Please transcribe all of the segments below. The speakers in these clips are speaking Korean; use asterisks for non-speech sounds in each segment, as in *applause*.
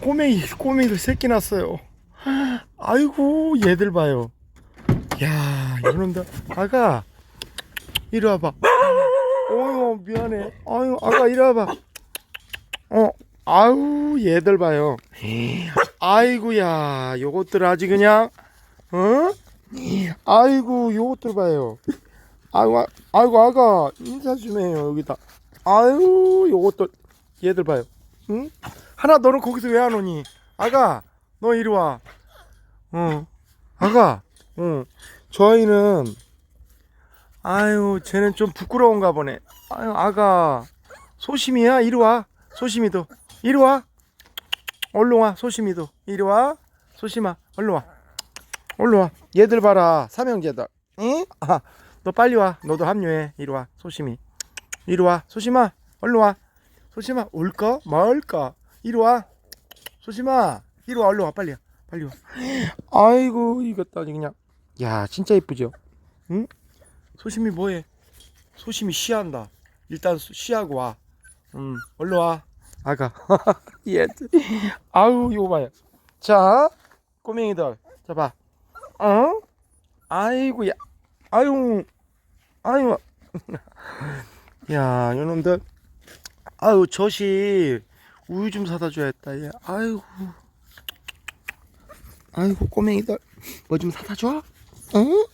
꼬맹이 꼬맹이들 새끼 났어요. 아이고 얘들 봐요. 야 이놈들 아가 이리 와봐. 어유 미안해. 아유 아가 이리 와봐. 어 아유 얘들 봐요. 아이고야 요것들 아직 그냥 어? 아이고 요것들 봐요. 아이고 아- 아이고 아가 인사 좀 해요 여기다. 아유 요것들 얘들 봐요. 응? 하나 너는 거기서 왜 안 오니? 아가 너 이리 와. 어. 아가 어. 저희는 아유 쟤는 좀 부끄러운가 보네. 아유 아가 소심이야? 이리 와. 소심이도. 이리 와. 얼른 와. 소심이도. 이리 와. 소심아 얼른 와. 얼른 와. 얘들 봐라. 삼형제들. 응? 아, 너 빨리 와. 너도 합류해. 이리 와. 소심이. 이리 와. 소심아 얼른 와 소심아 올까? 말까? 이리 와. 소심아 이리 와 얼른 와 빨리 와 빨리 와. 아이고 이것도 아주 그냥. 야 진짜 이쁘죠? 응? 소심이 뭐해? 소심이 쉬한다. 일단 수- 쉬하고 와. 음, 얼른 와. 아가. *laughs* 얘 아우 이거 봐요. 자 꼬맹이들 자봐. 어? 아이고 야. 아유 아유. *laughs* 야 요놈들 아유 저시 우유 좀 사다 줘야겠다 얘. 아이고. 아이고 꼬맹이들. 뭐 좀 사다 줘? 응?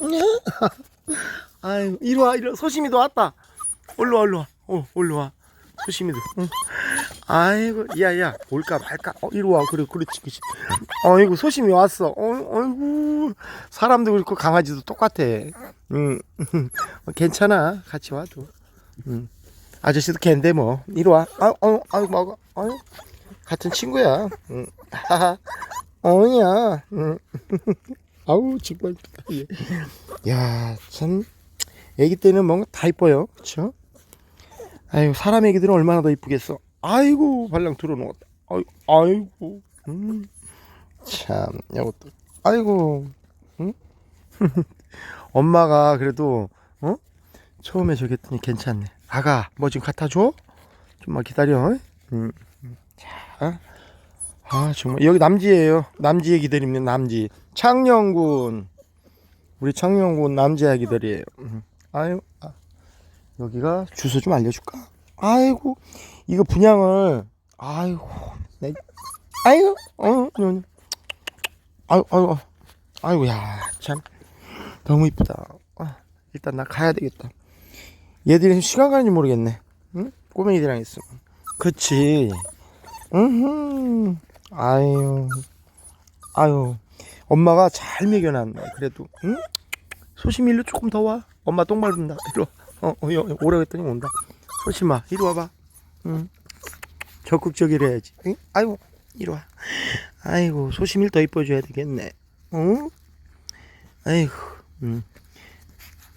*laughs* 아이고 이리 와 이리 와. 소심이도 왔다. 얼른 와 얼른 와. 어, 얼른 와. 소심이도. 응. 아이고 야야. 올까 말까? 어 이리 와. 그래 그렇지 그렇지. 어이구 소심이 왔어. 어 어이구 사람도 그렇고 강아지도 똑같아. 응. *laughs* 괜찮아. 같이 와도 응 아저씨도 걘데 뭐. 이리 와. 아유 아유 아유 먹어 아유. 같은 친구야. 응. 하하. 어야. 응. *laughs* 아우 정말 야참. 애기 때는 뭔가 다 이뻐요. 그쵸? 아유 사람 애기들은 얼마나 더 이쁘겠어. 아이고 발랑 들어놓았다. 아이, 아이고. 음. 참 이것도. 아이고. 응? *laughs* 엄마가 그래도 어? 처음에 저기 했더니 괜찮네 아가 뭐좀 갖다 줘? 좀만 기다려. 음. 자. 아 정말. 여기 남지예요. 남지 애기들입니다 남지. 창녕군. 우리 창녕군 남지 애기들이에요. 음. 아유 아. 여기가 주소 좀 알려줄까? 아이고 이거 분양을. 아이고 내 아이고 어. 아유 아유. 아이고 야 참. 너무 이쁘다. 아, 일단 나 가야 되겠다 얘들이 시간 가는지 모르겠네 응 꼬맹이들이랑 있으면 그치 음 아유 아유 엄마가 잘 먹여놨네 그래도 응 소심 일로 조금 더 와 엄마 똥 밟는다 이리 와 어, 어, 여- 오라고 했더니 온다. 소심아, 이리 와봐. 응. 적극적이라 해야지. 응? 아이고, 이리 와. 아이고, 소심일 더 이뻐줘야 되겠네. 응? 아이고, 응.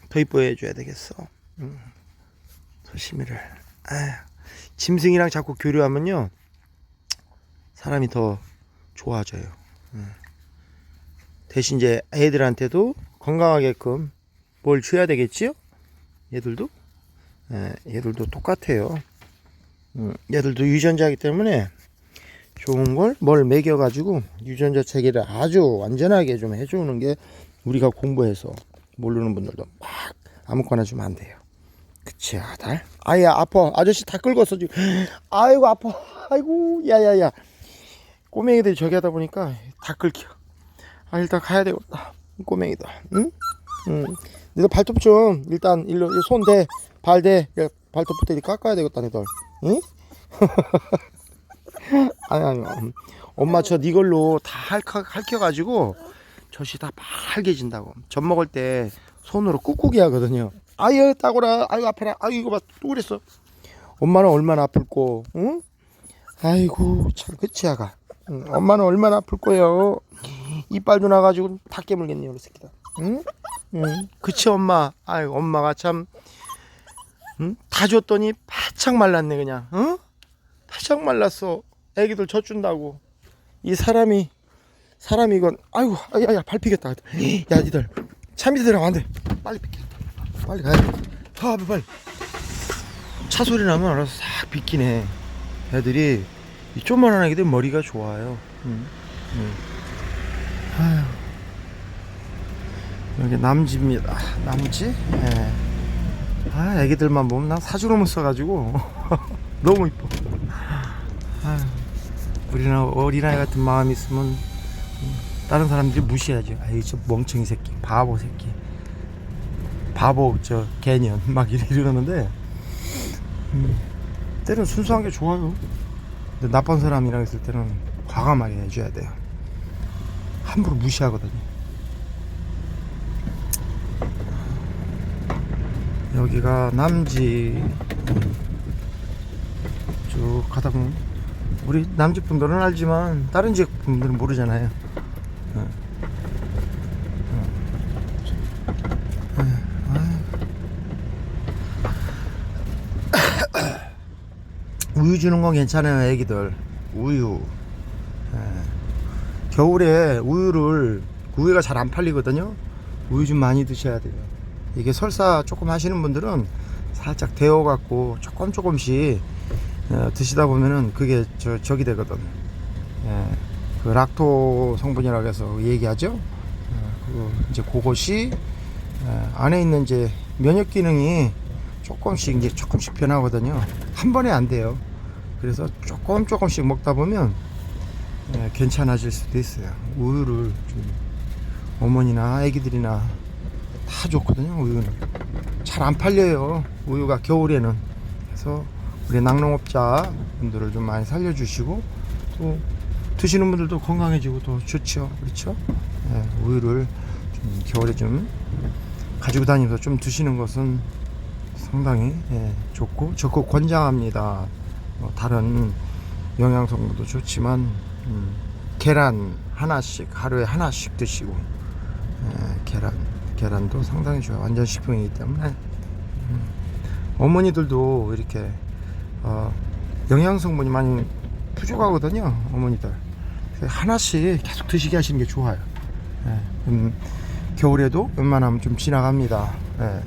더 이뻐해줘야 되겠어. 응. 아휴. 짐승이랑 자꾸 교류하면요. 사람이 더 좋아져요. 응. 대신 이제 애들한테도 건강하게끔 뭘 줘야 되겠지요? 얘들도 예, 얘들도 똑같아요. 음, 얘들도 유전자이기 때문에 좋은 걸 뭘 먹여 가지고 유전자 체계를 아주 완전하게 좀 해주는 게 우리가 공부해서 모르는 분들도 막 아무거나 주면 안 돼요. 그치 아달? 아야 아파 아저씨 다 긁었어 지금 *gasps* 아이고 아파 아이고 야야야 꼬맹이들이 저기 하다 보니까 다 긁혀 아 일단 가야 되겠다 꼬맹이들 응? 응. 너희들 발톱 좀 일단 일로 손대 발대 발톱부터 이렇게 깎아야 되겠다 너희들 응? *laughs* 아니 아니 음. 엄마 저 이걸로 다 핥혀, 핥혀가지고 젖이 다 빨개진다고 젖 먹을 때 손으로 꾹꾹이 하거든요 아유 따고라. 아유 아파라. 아유 이거 봐또 그랬어. 엄마는 얼마나 아플꼬 응? 아이고 참 그치 아가. 응, 엄마는 얼마나 아플 거예요? 이빨도 나가지고 다 깨물겠네요 우리 새끼다. 응? 응. 그치 엄마? 아유 엄마가 참 응? 다 줬더니 바짝 말랐네 그냥. 응? 바짝 말랐어. 애기들 젖준다고. 이 사람이 사람이 이건 아이고 야야 발 피겠다. 야차 밑에 들어가면 안돼. 빨리 비켜 빨리 가야 돼 가, 빨리 차 소리 나면 알아서 싹 비키네 애들이 이 조그만한 애기들 머리가 좋아요. 음, 음. 아휴. 여기 남지입니다. 남지? 예. 아, 애기들만 보면 나 사주로만 써가지고 너무 이뻐. 아휴. 우리나 어린아이 같은 마음 있으면 음, 다른 사람들이 무시하죠. 아이 저 멍청이 새끼, 바보 새끼, 바보 저 개년 *laughs* 막 이러- 이러는데 음, 때는 순수한 게 좋아요. 근데 나쁜 사람이랑 있을 때는 과감하게 해줘야 돼요. 함부로 무시하거든요. 여기가 남지 쭉 가다 보면 우리 남지 분들은 알지만 다른 지역 분들은 모르잖아요. 우유 주는 건 괜찮아요, 애기들. 우유. 예. 겨울에 우유를 우유가 잘 안 팔리거든요. 우유 좀 많이 드셔야 돼요. 이게 설사 조금 하시는 분들은 살짝 데워 갖고 조금 조금씩 어, 드시다 보면은 그게 저 저기 되거든. 예. 그 락토 성분이라고 해서 얘기하죠. 어, 그 이제 그것이 예, 안에 있는 이제 면역 기능이 조금씩 이제 조금씩 변하거든요. 한 번에 안 돼요. 그래서 조금 조금씩 먹다 보면 예, 괜찮아질 수도 있어요. 우유를 좀 어머니나 아기들이나 다 좋거든요. 우유는 잘 안 팔려요. 우유가 겨울에는 그래서 우리 낙농업자 분들을 좀 많이 살려주시고 또 드시는 분들도 건강해지고 더 좋죠. 그렇죠? 예, 우유를 좀 겨울에 좀 가지고 다니면서 좀 드시는 것은 상당히 예, 좋고 적극 권장합니다. 뭐 다른 영양 성분도 좋지만 음, 계란 하나씩 하루에 하나씩 드시고 예, 계란 계란도 상당히 좋아요. 완전 식품이기 때문에 음, 어머니들도 이렇게 어, 영양 성분이 많이 부족하거든요. 어머니들 하나씩 계속 드시게 하시는 게 좋아요. 예, 음, 겨울에도 웬만하면 좀 지나갑니다. 예.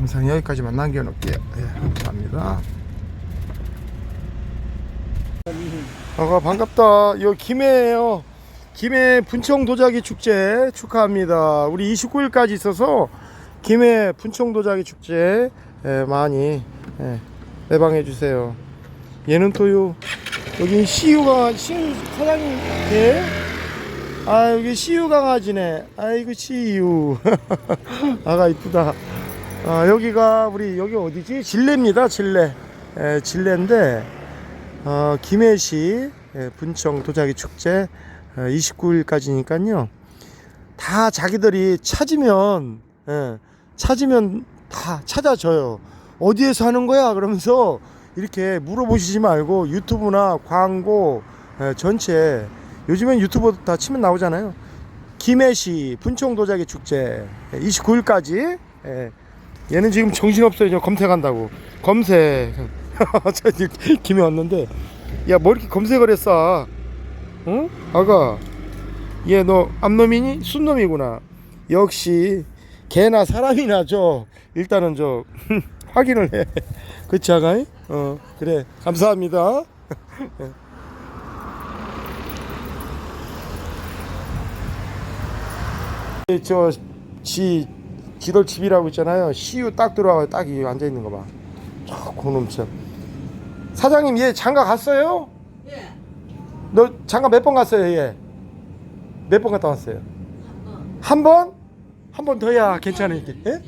음, 영상 여기까지만 남겨놓을게요. 예, 감사합니다. 아가 반갑다. 요 김해예요. 김해 분청 도자기 축제 축하합니다. 우리 29일까지 있어서 김해 분청 도자기 축제 예, 많이 예, 내방해 주세요. 얘는 또요 여기 시유가 시유 사장님 예? 아 여기 시유 강아지네. 아이고 시유 *laughs* 아가 이쁘다. 아 여기가 우리 여기 어디지? 진례입니다. 진례. 예, 진례인데 어, 김해시 예, 분청 도자기 축제 어, 29일까지니까요. 다 자기들이 찾으면 예, 찾으면 다 찾아줘요. 어디에서 하는 거야? 그러면서 이렇게 물어보시지 말고 유튜브나 광고 예, 전체 요즘엔 유튜브 다 치면 나오잖아요. 김해시 분청 도자기 축제 29일까지 예, 얘는 지금 정신없어요. 저 검색한다고. 검색. *laughs* 저 김해 왔는데 야 뭐 이렇게 검색을 했어? 응? 아가 얘 너 암놈이니? 순놈이구나. 역시 개나 사람이나 저 일단은 저 *laughs* 확인을 해. 그치 아가 이? 어 그래 감사합니다. *laughs* 저 지 지돌 집이라고 있잖아요. 시유 딱 들어와 딱이 앉아 있는 거 봐. 저 고놈 참. 사장님 얘 장가 갔어요? 예. 너 장가 몇 번 갔어요 얘? 몇 번 갔다 왔어요? 어. 한 번? 한 번 더야 괜찮아 이게. 예?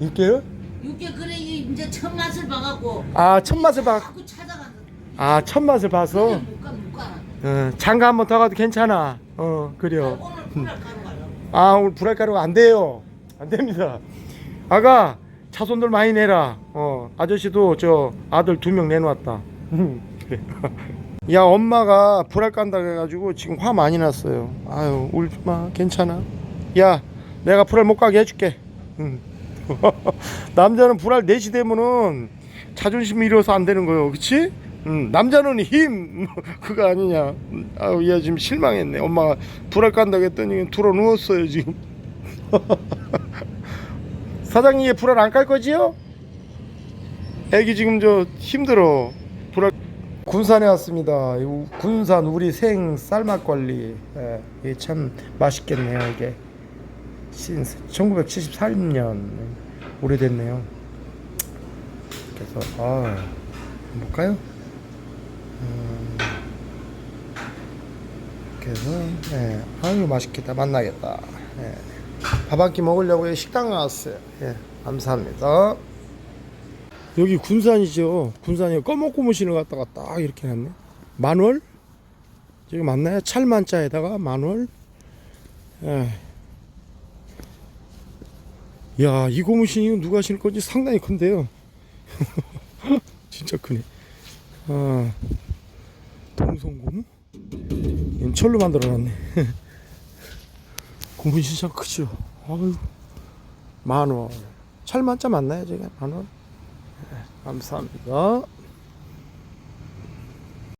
있게요? 육개 그래 이제 첫 맛을 봐갖고 아 첫 맛을 봐. 자꾸 찾아가서 아첫 맛을 봐서. 못 가 못 가. 어, 장가 한 번 더 가도 괜찮아. 어 그래요. 오늘 불알 가루 가려고. 아 오늘 불알 가루가 안 돼요. 안 됩니다. 아가 차손들 많이 내라. 어 아저씨도 저 아들 두 명 내놓았다. 그래. *laughs* 야 엄마가 불알 깐다 해가지고 지금 화 많이 났어요. 아유 울지 마 괜찮아. 야 내가 불알 못 가게 해줄게. 응. *laughs* 남자는 불알 넷이 되면은 자존심이 잃어서 안 되는 거예요. 그치? 응, 남자는 힘 *laughs* 그거 아니냐. 아우 얘 지금 실망했네. 엄마가 불알 깐다고 했더니 들어 누웠어요 지금. *laughs* 사장님 얘 불알 안 깔 거지요? 애기 지금 저 힘들어. 불알 군산에 왔습니다. 군산 우리 생 쌀맛 관리. 예, 이게 참 맛있겠네요. 이게 신스 1973년 오래됐네요. 그래서 아 볼까요? 음, 그래서 예, 아유 맛있겠다 만나겠다. 예. 밥 한 끼 먹으려고 식당 나왔어요. 예, 감사합니다. 여기 군산이죠. 군산이 꺼먹고무신을 갖다가 딱 이렇게 놨네. 만월? 저기 맞나요? 찰만자에다가 만월? 예. 야, 이 고무신이 누가 신을 건지 상당히 큰데요. *laughs* 진짜 크네. 아, 동성고무? 철로 만들어 놨네. *laughs* 고무신 진짜 크죠. 아유, 만월. 찰만자 맞나요, 저게? 만월? 감사합니다.